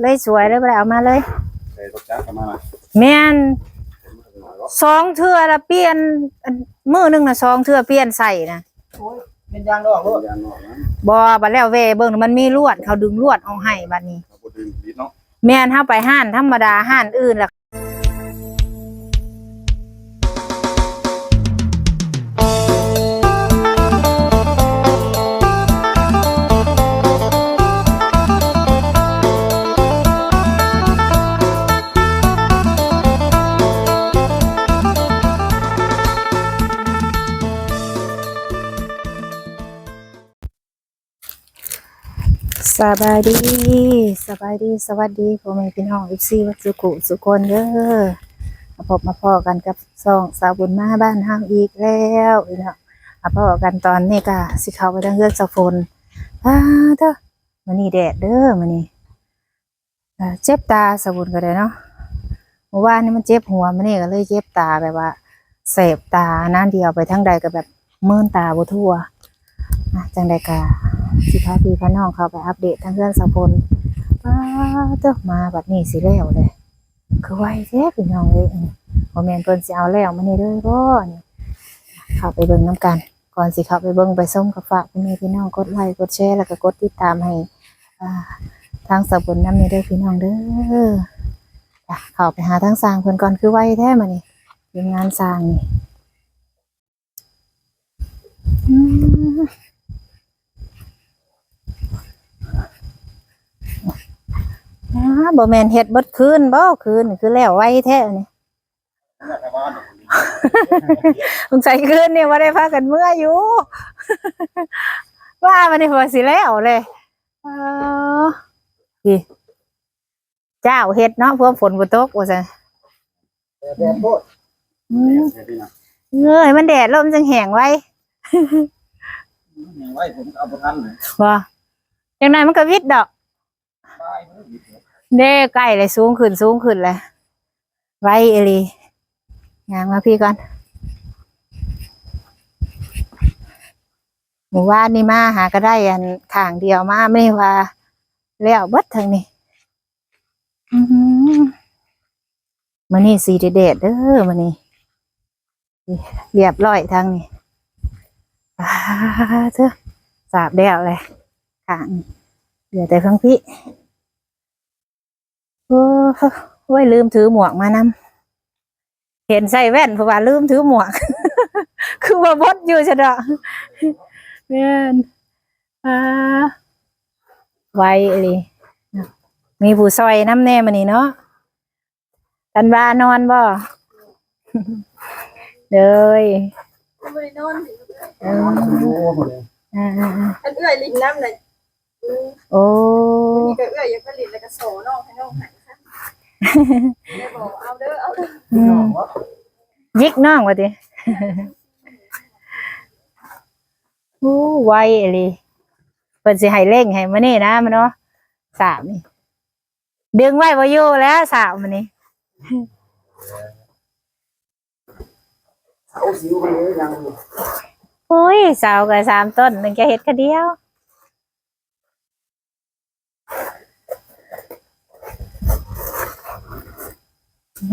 เลยสวยเลยบ่ไปเอามาเลยใส่รถจักรกันมาแม่นสองเทื่อละเปลี่ยนอันมือหนึงน่ะสองเทื่อเปลี่ยนใส่นะเป็นยางดอกลูกยางนอกนะบ่บัดแล้วเวยเบิ่งมันมีลวดเขาดึงลวดเอาให้บัดนี้ เขาพูดถึงนิดเนาะ แม่นเฮาไปห้านธรรมดาห้านอื่นล่ะ สบายดีสบายดีสวัสดีพ่อแม่พี่น้อง FC วัดสุขุสุคนเด้อมาพบมาพอกันกับซองสาวบุญมาบ้านห้างอีกแล้วอีกแล้วมาพอกันตอนนี้ก็สิเขาไปทางเรือนสะฝนอ้าเด้อมื้อนี้แดดเด้อมื้อนี้อ่าเจ็บตาสาวบุญก็ได้เนาะเมื่อวานนี่มันเจ็บหัวมื้อนี้ก็เลยเจ็บตาแบบว่าเสพตานานเดียวไปทางใดก็แบบเมื่นตาบ่ทั่วอะจังใดก็ สิพาพี่พาน้องเขาไปอัปเดตทางเรื่องสะพลป้าเต้อมาบัดนี้สิแล้วเลย คือไวแท้พี่น้องเลยอืมนเพิ่นสิเอาแล้วมานี่เด้อบ่นี่เข้าไปเบิ่งนํกัน ก่อนสิเข้าไปเบิ่งไปส้มกับฝากพี่น้พี่น้องกดไลค์กดแชร์แล้วก็กดติดตามให้อ่าทางสะพลนำนี่เด้อพี่น้องเด้อเข้าไปหาทางสร้างเพิ่นก่อนคือไวแท้มานี่ทีมงานสร้างนี่ อืมอ้าบ่แม่นเฮ็ดเบิดคืนบ่คืนนี่คือแล้วไวแท้นี่ชาวบ้านสงสัยคืนนี่บ่ได้พากันเมื่ออยู่ ว่ามันนี่พอสิแล้วเลยเออพี่เจ้าเฮ็ดเนาะเพื่อฝนบ่ตกว่าซั่นแต่แดดโคตรอืมใช่พี่นะเงยมันแดดลมจังแห้งไว้ยังไว้ผมเอาประทันเลยบ่จังไดมันก็วิดดอกตายมันหยิบ เลยเด้ใกล้เลยสูงขึ้นสูงขึ้นเลยไว้เอลียางมาพี่ก่อนหมู่ว่านนี่มาหาก็ได้อันข้างเดียวมาไม่ว่าแล้วเบิดทางนี้มันนี่สีเด็ดเด้อมันนี่เรียบร้อยทางนี้อาเถอสาบแล้วเลยข้างนี้เหลือแต่ข้างพี่ โอ้โอ้ยลืมถือหมวกมานำเห็นใส่แว่นเพราะว่าลืมถือหมวก คือว่าบดอยู่ชะดอกแม่นอ่าไวเลยมีผู้ซอยน้ำแน่มานี่เนาะตันบานอนบ่เลยบริโนอนเออโอ้โหเลยอ่าอันเอื้อยลินน้ำเลยๆโอ้มีก็เอื้อยยังผลิตแล้วก็โซน้องให้น้องหายค่ะได้ บอกเอาเด้อเอาเด้ออืมยิกน้องวะติโอ้ไวเลยเปิดสิให้เร่งให้มานี่นะมันเนาะสามนี่ดึงไว้บ่อยู่แล้วสาวมันนี่เอาสิวไปเลยยังโอ้ยสาวกับสามต้นมันจะเฮ็ดแค่เดียว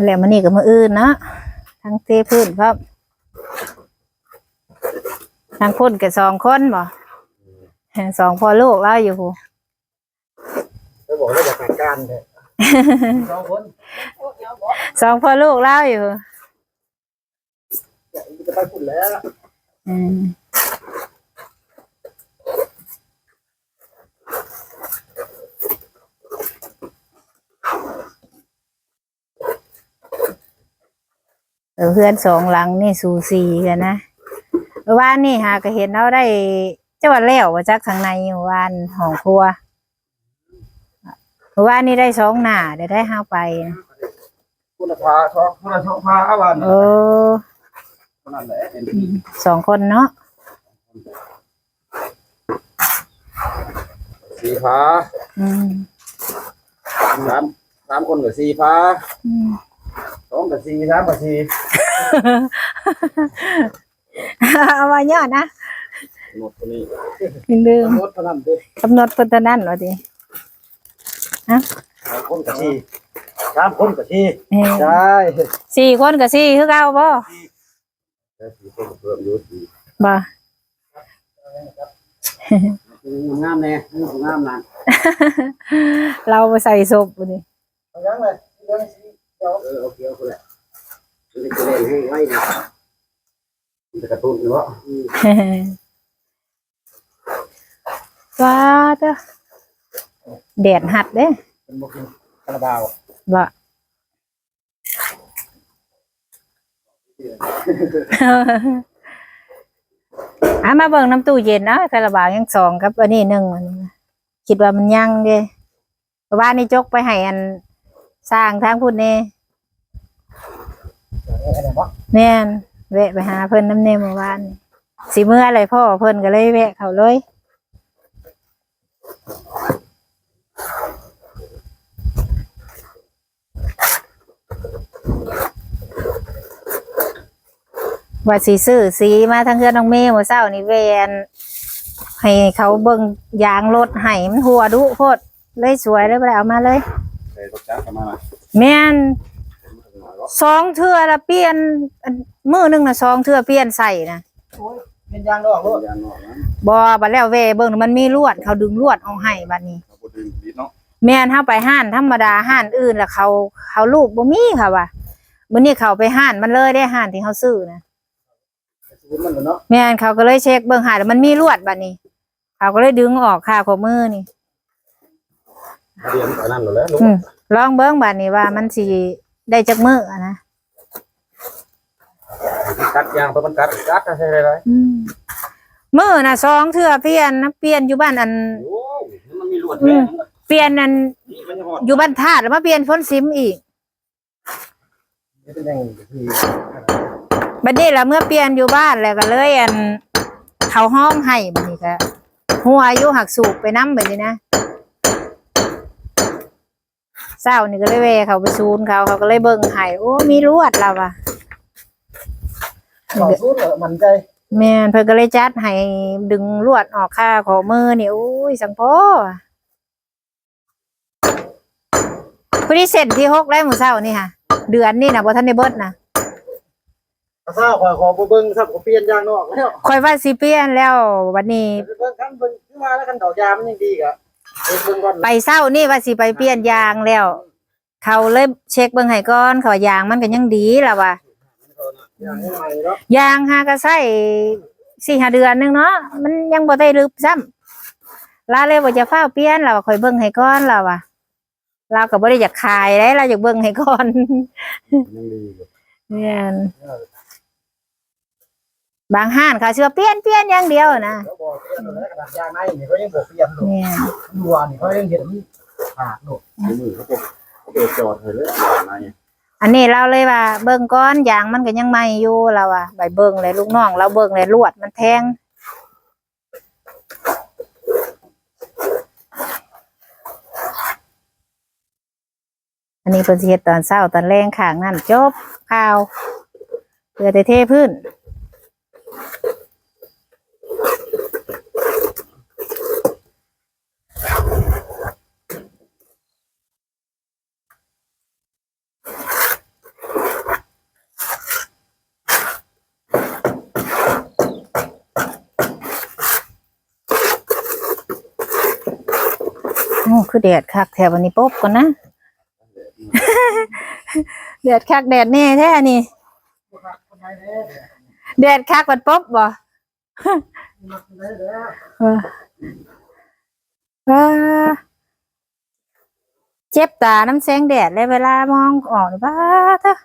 แล้วมันนี่ก็มืออื่นเนาะทั้งเทพื้นครับทั้งคนกับสองคนบ่สองพ่อลูกแล้วอยู่พู้ไปบอกว่าอยากแต่งการเลยสองคนโอ้ยเอาบอกสองพ่อลูกแล้วอยู่จะไปฝุ่นแล้วอืม เออเพื่อนสองหลังนี่สูสีกันนะเมื่อวานนี่หาก็เห็นเราได้เจ้าวันแล้วว่าจักทางในเมื่อวานห้องครัวเมื่อวานนี่ได้สองหน้าได้ได้ห้าไปนะคุณภาชอบคุณภาพาอาวันเออนั่นแหละเป็นสองคนเนาะสีฟ้าอืมสามสามคนกับสีฟ้าอืมส องกับสีสามกับสีเอามายอดนะหมดตัวนี้ลืมรถพนันดิกำหนดเพิ่นเท่านั้นว่าดิฮะสามคนกับสี่สามคนกับสี่เออใช่สี่คนกับสี่คือเก่าบ่แล้วสี่คนก็เพิ่มอยู่สี่บ่ งามแน่งามนาน เราไปใส่ศพนี่เอายังเลยเรื่องสี่ เดี๋ยวเออโอเคโอเคแหละมันจะเล่นให้ไว้นะมันจะกระตุ้นเนาะว้าเด้อแดดหัดเด้เป็นบุกินคาราบาวบ่อะมาเบิ่งน้ำตู้เย็นนะคาราบาวยังสองครับอันนี้หนึ่งอันนี้นะคิดว่ามันยังเด้เพราะว่านี่จกไปให้อันสร้างทางพุ่นเน่ อะไรวะแม่นแวะไปหาเพิ่นน้ำเนเมื่อวานนี่สิเมื่ออะไรพ่อเพิ่นก็เลยแวะเขาเลยว่าสีซื้อสีมาทั้งเพื่อนน้องเมย์เมื่อเช้านี่แวนให้เขาเบิ่งยางรถให้มันหัวดุโพดเลยสวยเลยไปเอามาเลยใส่รถจักรเข้ามา แม่น สองเทื่อละเปลี่ยนอันมือหนึงน่ะสองเทื่อเปลี่ยนใส่นะโอ้ยเป็นยางดอกโลดยานนอกนะบ่บัดแล้วเวเบิ่งมันมีลวดเขาดึงลวดเอาให้บัดนี้เขาพูดถึงดีเนาะแม่นเฮาไปห้านธรรมดาห้านอื่นแล้วเขาเขาลูกบ่มีค่ะว่ามื้อนี้เขาไปห้านมันเลยได้ห้านที่เขาซื้อนะสมมติมันเนาะแม่นเขาก็เลยเช็คเบิ่งหาแล้วมันมีลวดบัดนี้ เขาก็เลยดึงออกค่าของมือนี่เรียนตอนนั้นแล้วลูกอืมลองเบิ่งบัดนี้ว่ามันสิ ได้จักมื้ออะนะกัดยางเพราะมันกัดกัดใช่ไหมอืมมื้อน่ะสองเทื่อเปลี่ยนนะเปลี่ยนอยู่บ้านอันโอ้มันมีลวดแม่เปลี่ยนอันนี่มันจะหอดอยู่บ้านธาตุแล้วมาเปลี่ยนพ้นซิมอีกนี่เป็นอย่างที่บัดนี้ละเมื่อเปลี่ยนอยู่บ้านแล้วก็เลยอันเขาห้องให้บัดนี้ก็หัวอายุหักสูบไปน้ำแบบนี้นะ เศร้านี่ก็เลยเวเขาไปซูนเขาเขาก็เลยเบิ่งให้โอ้มีลวดแล้วว่ะสองชุดเหรอมันใจแม่นเพิ่นก็เลยจัดให้ดึงลวดออกค่าขอมือนี่โอ้ยสังโพพอดีเสร็จที่หกแล้วมื้อเช้านี่ค่ะ เดือนนี่นะบ่ทันได้เบิดนะกระซ่าคอยขอเบิ้งครับผมเปลี่ยนยางนอกแล้วค่อยว่าสิเปลี่ยนแล้ววันนี้เบิ้งขั้นเบิ้งขึ้นมาแล้วกันดอกยามันยังดีกะเบิ้งก่อน ไปเศร้านี่ว่าสิไปเปลี่ยนยางแล้ว เขาเลยเช็คเบิ่งให้ก่อนเขาว่ายางมันก็ยังดีแล้วว่ะยางใหม่เนาะยางหาก็ใส่สี่ห้าเดือนหนึงเนาะมันยังบ่ได้ลึกซ้ำลาเลยว่าจะฟ้าวเปลี่ยนแล้วว่าค่อยเบิ่งให้ก่อนแล้วว่ะ เราก็บ่ได้อยากขายได้เราอยากเบิ่งให้ก่อนยังดีอยู่เนี่ย บางห้านเขาเชื่อเปลี่ยนเปลี่ยนอย่างเดียวนะแล้วบอกเปลี่ยนแล้วกระดาษยางในนี่เขายังบอกเปลี่ยนหนูเนี่ยดัวนี่เขายังเห็นขาดหนูในมือเขาบอกเขาเปิดจอดเลยอะไรอันนี้เราเลยว่า เบิ่งก้อนยางมันก็ยังใหม่อยู่เราอะใบเบิ่งเลยลูกน้องเราเบิ่งเลยลวดมันแทงอันนี้เพิ่นสิเฮ็ดตอนเช้าตอนแรงข้างนั่นจบข่าวเพื่อแต่เทพื้นโอ้ คือแดดคักแถววันนี้ปุ๊บก่อนนะแดดคักแดดแน่แท้นี่ แดดคักมันปุ๊บบ่เอเจ็บตาน้ำแสงแดดเลยเวลามองออกบ้าเถอะ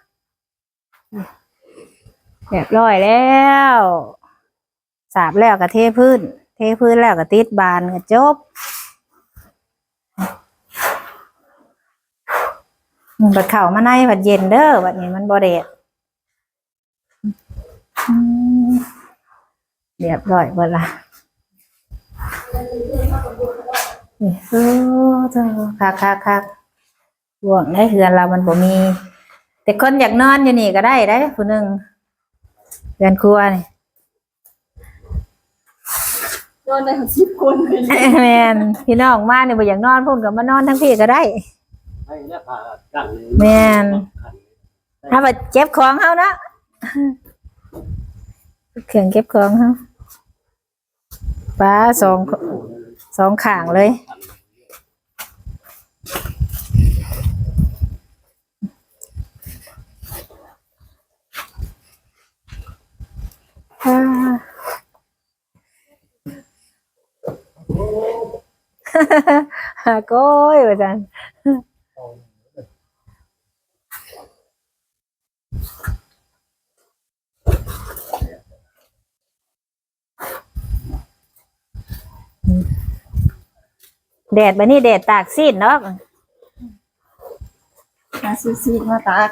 เรียบร้อยแล้ว สาบแล้วก็เทพื้น เทพื้นแล้วก็ติดบานก็จบบัดเข่ามาในบัดเย็นเด้อบัดนี้มันบ่แดด เรียบร้อยเบิดละนี่โอ้เจ้าคักคักคักห่วงได้เฮือนเรามันบ่มี แต่คนอยากนอนอยู่นี่ก็ได้ได้ผู้หนึ่งเฮือนครัวนี่โดนได้สิบคนเลยแม่นพี่น้องมานี่บ่อยากนอนพุ่นก็มานอนทั้งพี่ก็ได้ให้แล้วผ่าดังแม่นถ้าว่าเก็บของเฮาเนาะ เครื่องเก็บของเฮาปลาสองสองข้างเลยฮ่าหาก้อยว่าจัน แดดบันนี้แดดตากซีดเนาะมาซื้อซีดมาตาก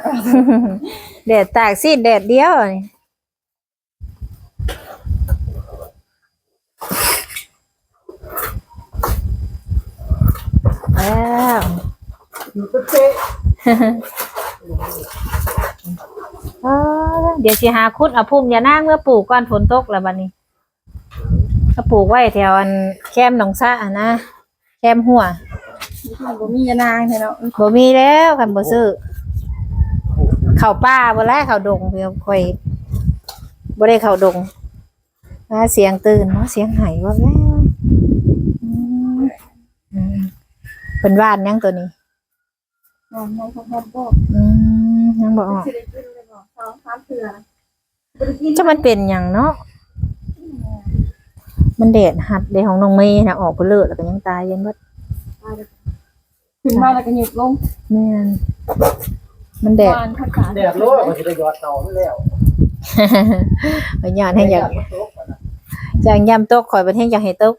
แดดตากซีดแดดเดียวนี่แล้วอยู่ก็เจ๊เอ้อเดี๋ยวสิหาคุดเอาพุ่มอย่านางเมื่อปลูกก่อนฝนตกแล้วบัดนี้ถ้าปลูกไว้แถวอันแคมหนองซะอะนะ แคมหัวบ่มียานางเนาะบ่มีแล้วคันบ่ซื้อเข้าป่าบ่แล้วเข้าดงเพิ่นค่อยบ่ได้เข้าดงมาเสียงตื่นเนาะเสียงไห้ว่าแล้วอืมอืมเพิ่นว่านยังตัวนี้นอนในห้องบ่อืมยังบ่ออกสิได้กินเลยบ่สองสามเทื่อบ่ได้กินจะมันเป็นหยังเนาะ มันแดดหัดเดของน้องเมย์น่ะออกไปเลิศแล้วก็ยังตายยันเบิดขึ้นมาแล้วก็หยุดลงแม่นมันแดด วานภาษาแดดโลกมันจะได้ยอดเตาไม่แล้วเอาหยาดให้อยากมันตกอะนะจางยามตกข่อยประเทศอยากให้ตก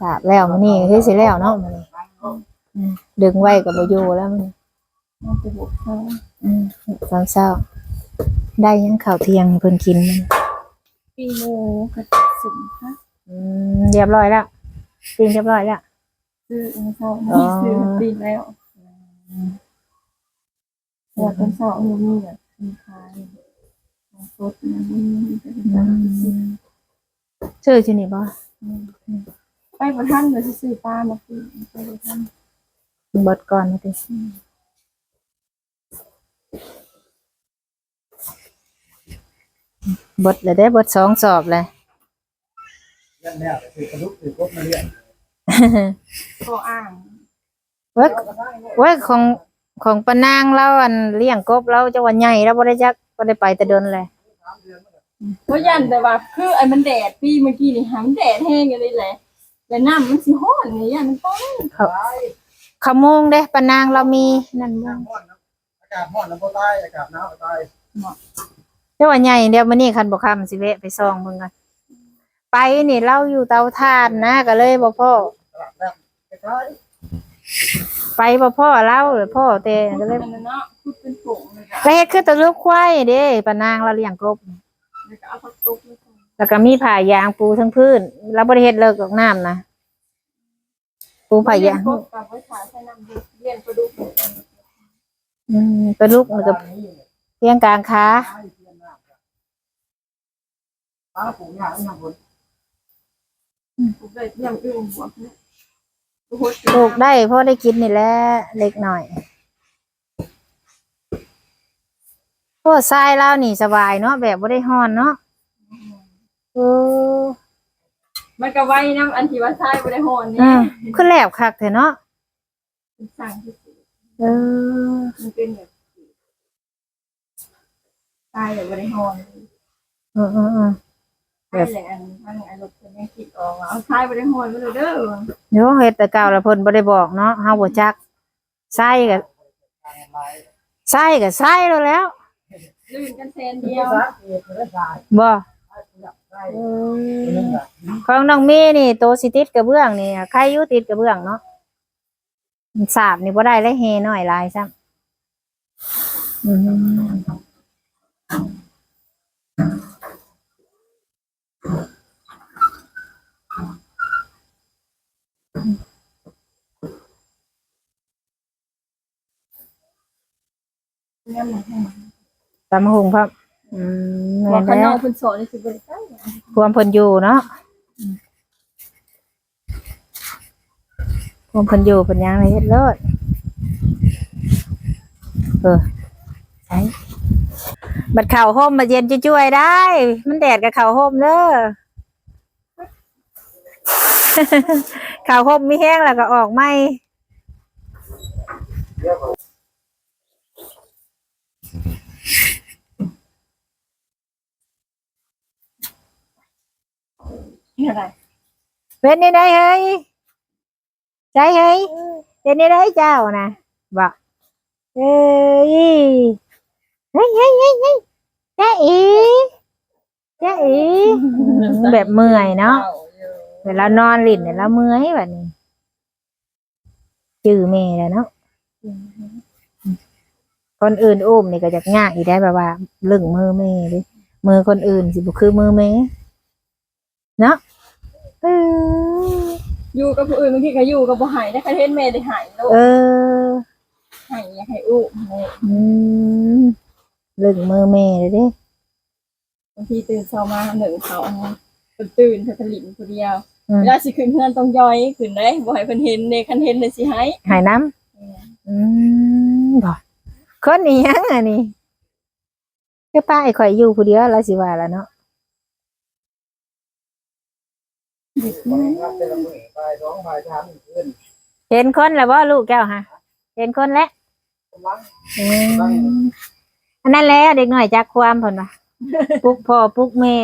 สาบแล้วมันนี่คือสิแล้วเนาะมันนี่อืมดึงไว้กับโบอยู่แล้วมันนี่มันจะบุกเข้าอืมตอนเช้า ได้ยังข้าวเที่ยงให้เพิ่นกินมัน ปีโมกระสุนค่ะอืมเรียบร้อยแล้วกินเรียบร้อยแล้ว ซื้อเองเช้าอ๋อซื้อปีแล้วแล้วตอนเช้าอันนี้แบบมีขายของสดนะมันมีแต่เป็นอืร้านมชื่อชื่อนี่บ่ไปบ่ทันเลยสิซื้อปลามากินไปบ่ทันเบิดก่อนมาติเบิดเลยได้อเบิดสองสอบเลยยันแล้วคือกระดุกคือกบมาเรียนก็อ้างเว้ยเว้ยของของปานางเราอันเลี้ยงกบเราจะวันใหญ่แล้วบ่ได้จักบ่ได้ไปแต่เดินเลยเพราะยันแต่ว่าคือไอ้มันแดดปีเมื่อกี้นี่หามันแดดแห้งกันเลยแหละแล้วน้ำมันสิร้อนนี่ยันมันต้องขโมงเด้ปานางเรามีนั่นบ่ห้อนนะอากาศห้อนน้ำก็ตายอากาศหนาวก็ตาย แต่ว่าใหญ่เดี๋ยวมื้อนี้คันบ่ค่ำสิแวะไปซองเบิ่งกันไปนี่เราอยู่เตาถ่านนะก็เลยบ่พ่อตลาวใกล้ไปบ่พ่อเราหรือพ่อแต่ก็เลยเนาะพูดเป็นโป่งเลยค่ะก็เฮ็ดคือตะลูกควายเด้ปานางเราเลี้ยงกบ แล้วก็เอาผักตุกมาใส่แล้วก็มีผ้ายางปูทั้งพื้นเราบ่ได้เฮ็ดเลิกดอกน้ำนะปูผ้ายางพวกกับไว้ขายใช้น้ำเดือดเลี้ยงปลาดุกอืมปลาลูกมันก็เพียงกลางขา ป้าปลูกหญ้าไม่ทำผลปลูกได้เลี้ยงอึ่งหัวเนี่ยโอ้โหปลูกได้เพราะได้กินนี่แหละเล็กหน่อยพวกทรายเรานี่สบายเนาะแบบบ่ได้ฮ้อนเนาะโอ้มันก็ไว้น้ำอันที่ว่าใช้บริหารนี่อืมคือแลบคักแท้เนาะสั่งที่สุดเออมันเป็นแบบใช้แบบบริหารเออเออเออ ใช้แหละอันทั้งไอ้รถคันนี้คิดออกว่าเอาใช้บริหารมาเลยเด้อเดี๋ยวเฮ็ดแต่เก่าแล้วเพิ่นบ่ได้บอกเนาะเฮาบ่จักใส่ก็ใส่ก็ใส่แล้วแหล้วลื่นกันเซนเดีเดียยววซะเอียดไม่ได้ทรายบ่ได้เอเรื่อองแบบของน้องเมย์นี่โตสิติดกระเบื้องนี่ใครอยู่ติดกระเบื้องเนาะมันสาบนี่บ่ได้เลยเฮน้อยหลายซ้ำ เนี่ยมันให้ตำหุงครับอืมว่าแม่ข้างนนแล้อวกคุณสอนนี่คือบริการพวมเพิ่นอยู่เนาะพมันเพิ่นอยู่เพิ่นยังเลยเฮ็ดโลดเออใช่บัดเข่าห่มมาเย็นจะช่วยๆได้ มันแดดกับเข่าห่มเด้อ เข่าห่มไม่แห้งแล้วก็ออกไหม นี่อะไร เป็นนี่ได้เฮ้ยใจเฮ้ยเป็นนี่ได้เจ้านะบอกเอ้ยเฮ้ยเฮ้ยเฮ้ยเฮ้ยจ้าอีจ้าอีแบบเมื่อยเนาะเวลานอนลิ้นเนี่ยเราเมื่อยแบบนี้จื้อแม่แล้วเนาะคนอื่นอุ้มนี่ก็จะง่ายอีได้แบบว่าเรื่องมือแม่ดิมือคนอื่นสิบุคือมือแม่เนาะเอ ออยู่กับผู้อื่นบางทีก็อยู่กับบ่หายได้คาเทนแม่ได้หายโลกเออหายอยากให้อู้แม่อืมเรื่องมือแม่เลยเดิบางทีตื่นเช้ามาหนึ่งเขาตื่นตื่นเธอผลิตคนเดียวอืมเวลาสิขึ้นเพื่อนต้องย่อยขึ้นได้บ่ให้เพิ่นเห็นในคันเห็นเลยสิให้หายน้ำอืมบอกคนนี้ยังอันนี้คือป้าไอ้ข่อยอยู่ผู้เดียวแล้วสิว่าแล้วเนาะรับเป็นละมือ ไปสองไปสามขึ้นเห็นคนแล้วว่าลูกแก้วฮะ เห็นคนแล้วกำลังอืมอันนั้นแหละเด็กหน่อยจากความผลว่าปลุกพ่อปลุกแม่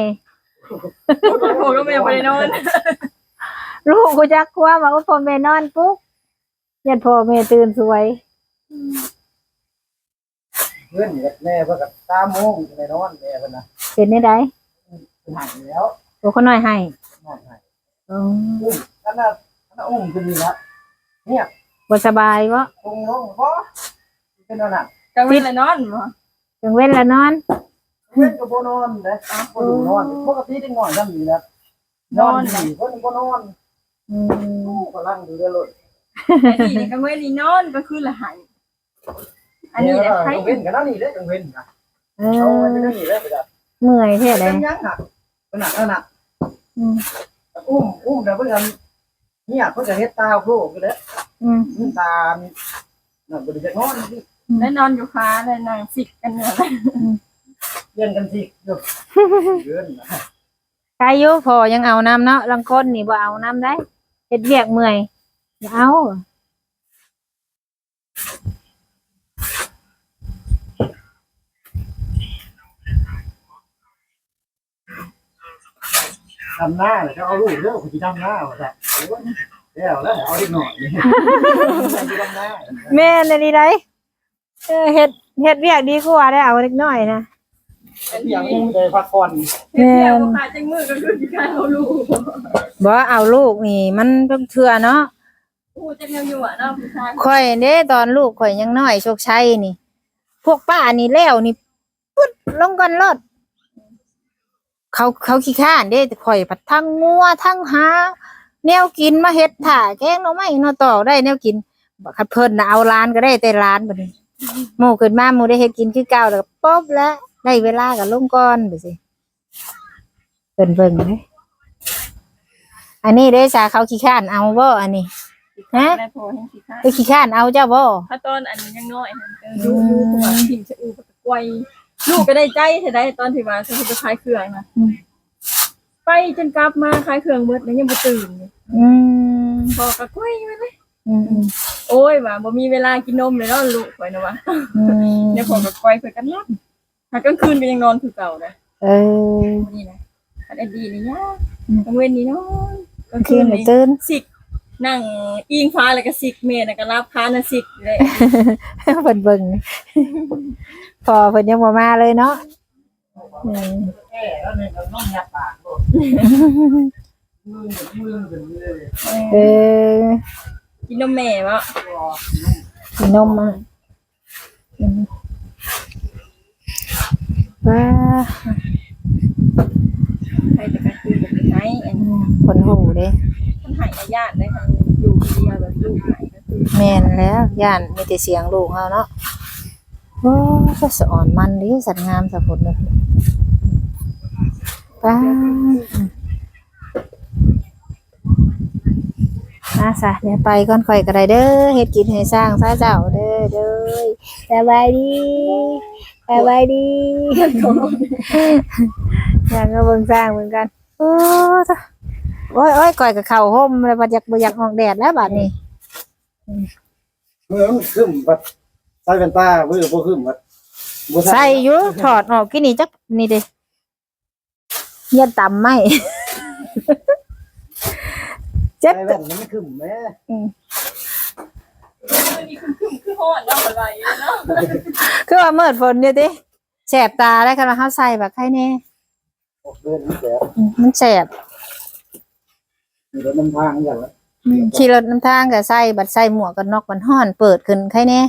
โอ้ก็แม่บ่ได้นอนลูกกูจากความว่าโอ้พ่อแม่นอนปลุกยันพ่อแม่ตื่นสวยเพื่อนกับแม่เพื่อกับตามโมงในนอนแม่เพื่อนนะเป็นได้ไดหายแล้วโอ้เขาน้อยให้นอนหายอืม อุ้มนั่นน่ะนั่นน่ะอุ้มขึ้นนี่ละเนี่ยบ่สบายวะตรงลงก็เป็นนอนหนักกลางวันละนอนบ่จังเว้นละนอนเพื่อนก็บ่นอนเลยตามคนนอนปกติได้นอนกันอยู่แล้วนอนดีคนก็นอนอืมลูกก็นั่งดูได้เลยอันนี้กลางวันนี่นอนก็คือละหายอันนี้เนี่นะยใครกังเว้นกันนั่นนี่เลยกังเว้นนะเอเอาอไว้ที่นั่นนี่เลยไปจ้ะเมื่อยแท้เลเป็ยนยังหนักเป็นหนักหนักอืมอุ้มอุ้มเดี๋ยวเพื่อน เนี่ยเพื่อนจะเฮ็ดตาโผล่ไปเลยอืมมันตาน่ะบริจาคนอนที่ได้นอนอยู่ฟ้าได้นอนสิกกันเนี่ยเรียนกันสิอยู่เดือนนะใครอยู่พอยังเอาน้ำเนาะลังคนนี่บ่เอาน้ำได้เฮ็ดเวียกเมื่อยอย่าเอา ทำหน้าเลยเขาเอาลูกเด้อคุณจะทำหน้าว่าจ้ะแล้วแล้วเอาอีกหน่อยจะทำหน้าแม่นดีได้เออเฮ็ดเฮ็ดเวียกดีกว่าได้เอาเล็กน้อยนะอย่างอุ้มเลยพักผ่อนเที่ยวบ่ขาดจังมือก็คือสิการเอาลูกบ่เอาลูกนี่ มันต้องเถื่อเนาะอู้จังยังอยู่อะเนาะผู้ชายข่อยเด้ตอนลูกข่อยยังน้อยโชคชัยนี่ พวกป้านี่แล้วนี่ปึ๊ดลงกันรถ เขาเขาขี้ข้านเด้แต่ข่อยผัดทั้งงัวทั้งหาแนวกินมาเฮ็ดถ่าแกงหน่อไม้เนาะต่อได้แนวกินบักคัดเพิ่นน่ะเอาร้านก็ได้แต่ร้านบัดนี้หมู่ขึ้นมาหมู่ได้เฮ็ดกินคือเก่าแล้วก็ป๊อบแล้วได้เวลาก็ลงก่อนไปสิเพิ่นเบิ่งเด้อันนี้ได้สาเขาขี้ข้านเอาบ่อันนี้ฮะได้พอให้สิคะไปขี้ข้านเอาเจ้าบ่ถ้าตอนอันนี้ยังน้อยนะเออดูดูตัวทิ่มจะอูกับกวย ลูกก็ได้ใจเท่าได้ตอนที่ว่าเขาจะขายเครื่องนะไปจนกลับมาขายเครื่องเบิดแล้วยังบ่ตื่นเลยอืมพอกับกล้วยไปเลยอืมอืมโอ้ยว่าบ่มีเวลากินนมเลยเนาะลูกข่อยนะว่าอืมเดี๋ยวพอกับกล้วยเพิ่นกันนอนหากลางคืนก็ยังนอนคือเก่านะเออนี่นะอันอดีนี่ยากกลางเว้นนี่นอนกลางคืคืนนไม่นี่ตื่น สิกนั่งอิงฟ้าแล้วก็สิกเมย์น่ะก็รับค้าน่ะสิกเลย เพิ่นเบิ่ง พอเพิ่นยังบ่มาเลยเนาะอืมแก่แล้วเนี่ยมันต้องยัดปากลูกมือมือเป็นมือเลยเออกินนมแม่บ่กินนมอะอืมว้าใครจะกระคืนกับไหนอันคนหูเด้มันหายญาติได้ค่ะอยู่คนเดียวแบบลูกหายก็คือแม่นแล้วย่านมีแต่เสียงลูกเฮาเนาะ โอ้ก็สะอ่อนมันดิสัตว์งามสักคนเลยป้าอนะซะเดี๋ยวไปก่อนข่อยก็ได้เด้อเฮ็ดกินให้สร้างซาเจ้าเด้อเด้อสบายดีสบายดีอย่ากก็เบิ่งสร้างเหมือนกันโอ้โอ้ยโอ้ยก่อยกับเข่าห่มแล้วบัดอยากบ่อยากออกแดดแล้วบัดนี้เมื่อขึ้นบัด ใส่แว่นตาเพื่อบ่ขึ้นบัดบ่ใส่อยู่ถอดออกกี่นี่จักนี่เด้เย็นต่ำไหมเจ็บใส่แว่นมันขึ้นแม่นี่คือคือคือฮ้อนเนาะอะไรเนาะคือว่าเมื่อฝนอยู่ติแสบตาได้คันว่าเฮาใส่แบบใครแน่ออกเดินนี่แหละอืมมันแสบมีรถนำทางอย่างละอืมขี่รถนำทางก็ใส่บัดใส่หมวกกันน็อกมันฮ้อนเปิดขึ้นใครแน่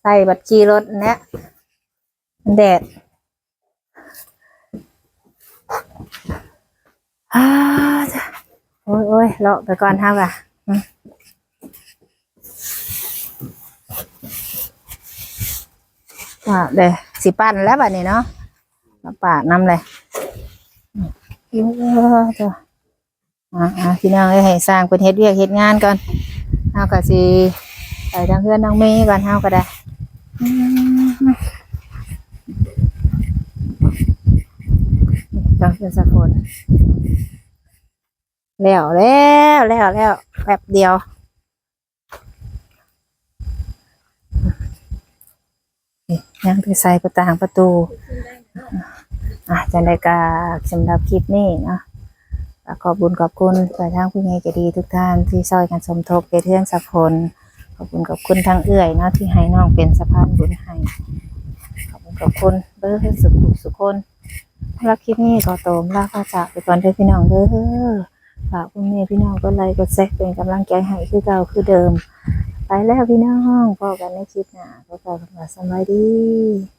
ใส่บัดขี่รถอันเนี้ยแดดอาจะโอ้ยโอ้ยเลาะไปก่อนเฮาอะอ่าเดี๋ยวสิปั้นแล้วบัดนี้เนาะมาปาน้ำเลยอืมเออจ้ะอ่าพี่น้องเอ้ให้สร้างเป็นเฮ็ดเวียกเฮ็ดงานก่อนเฮาก็สิ ทางเพื่อนทางเมย์ก่อนเฮาก็ได้อืมจังเป็นสักคนแล้วแล้วแล้วแล้วแป๊บเดียวยังไปใส่ประต่างประตู อะจังได้กาสำหรับคลิปนี้เนาะขอบคุญขอบคุณไปทางผู้ใหญ่ใจดีทุกท่านที่ซอยกันสมทบเกเทือนสัพพล ขอบคุณขอบคุณทางเอื้อยเนาะที่ให้น้องเป็นสะพานบุญให้ขอบคุณขอบคุณเบอร์สุขุสุคนรักคลิปนี้ก็โตมลาพาจากไปก่อนเด้อพี่น้องเด้อฝากคุณแม่พี่น้องก็ไลค์กดแซกเป็นกำลังใจให้คือเก่าคือเดิม ไปแล้วพี่น้องพอกันในคลิปหน้าก็กล่าวคำว่าสบายดี